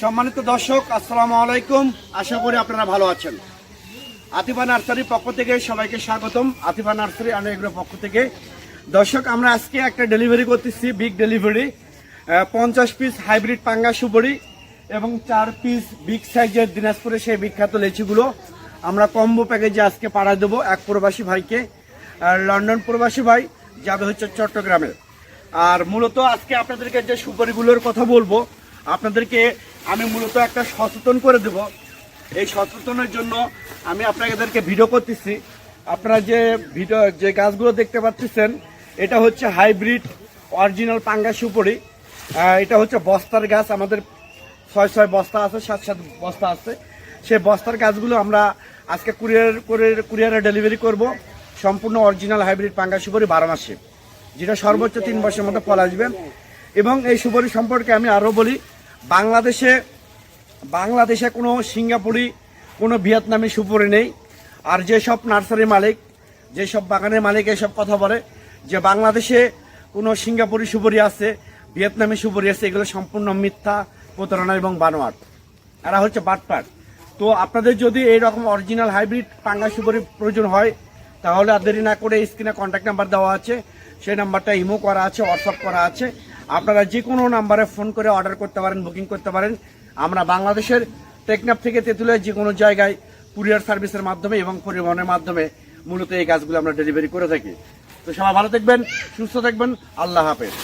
সম্মানিত দর্শক, আসসালামু আলাইকুম। আশা করি আপনারা ভালো আছেন। আতিফা নার্সারির পক্ষ থেকে সবাইকে স্বাগতম। আতিফা নার্সারি আনুগ্রহ পক্ষ থেকে। দর্শক, আমরা আজকে একটা ডেলিভারি করতেছি বিগ ডেলিভারি পঞ্চাশ পিস হাইব্রিড পাঙ্গা সুবড়ি এবং চার পিস বিগ সাইজের দিনাজপুরে সেই বিখ্যাত লেচিগুলো আমরা কম্বো প্যাকেজে আজকে পাড়া দেবো এক প্রবাসী ভাইকে। আর লন্ডন প্রবাসী ভাই যাবে হচ্ছে চট্টগ্রামে আর মূলত আজকে আপনাদেরকে যে সুপারিগুলোর কথা বলব, আপনাদেরকে আমি মূলত একটা সচেতন করে দেব। এই সচেতনের জন্য আমি আপনাদেরকে ভিডিও করতেছি। আপনারা যে ভিডিও যে গাছগুলো দেখতে পাচ্ছেন, এটা হচ্ছে হাইব্রিড অরিজিনাল পাঙ্গা সুপরি। এটা হচ্ছে বস্তার গাছ। আমাদের ছয় ছয় বস্তা আছে, সাত সাত বস্তা আছে। সেই বস্তার গাছগুলো আমরা আজকে কুরিয়ার করে কুরিয়ারে ডেলিভারি করব। সম্পূর্ণ অরিজিনাল হাইব্রিড পাঙ্গা সুপরি বারো মাসে। যেটা সর্বোচ্চ তিন বছরের মধ্যে ফল আসবে। এবং এই সুপারি সম্পর্কে আমি আরও বলি, বাংলাদেশে বাংলাদেশে কোনো সিঙ্গাপুরি, কোনো ভিয়েতনামি সুপুরি নেই। আর যেসব নার্সারি মালিক, যেসব বাগানের মালিক এসব কথা বলে যে বাংলাদেশে কোনো সিঙ্গাপুরি সুপুরি আছে, ভিয়েতনামি সুপুরি আছে, এগুলো সম্পূর্ণ মিথ্যা, প্রতারণা এবং বানোয়াট। এরা হচ্ছে বাটপাট তো আপনাদের যদি এই রকম অরিজিনাল হাইব্রিড পাঙ্গা সুপুরি প্রয়োজন হয়, তাহলে আর দেরি না করে স্ক্রিনে কন্ট্যাক্ট নাম্বার দেওয়া আছে। সেই নাম্বারটা ইমো করা আছে হোয়াটসঅ্যাপ করা আছে। আপনারা যে কোনো নাম্বারে ফোন করে অর্ডার করতে পারেন, বুকিং করতে পারেন। আমরা বাংলাদেশের টেকনাফ থেকে তেঁতুলিয়া যে কোনো জায়গায় কুরিয়ার সার্ভিসের মাধ্যমে এবং পরিবহনের মাধ্যমে মূলত এই গাছগুলো আমরা ডেলিভারি করে থাকি। তো সবাই ভালো থাকবেন, সুস্থ থাকবেন, আল্লাহ হাফেজ।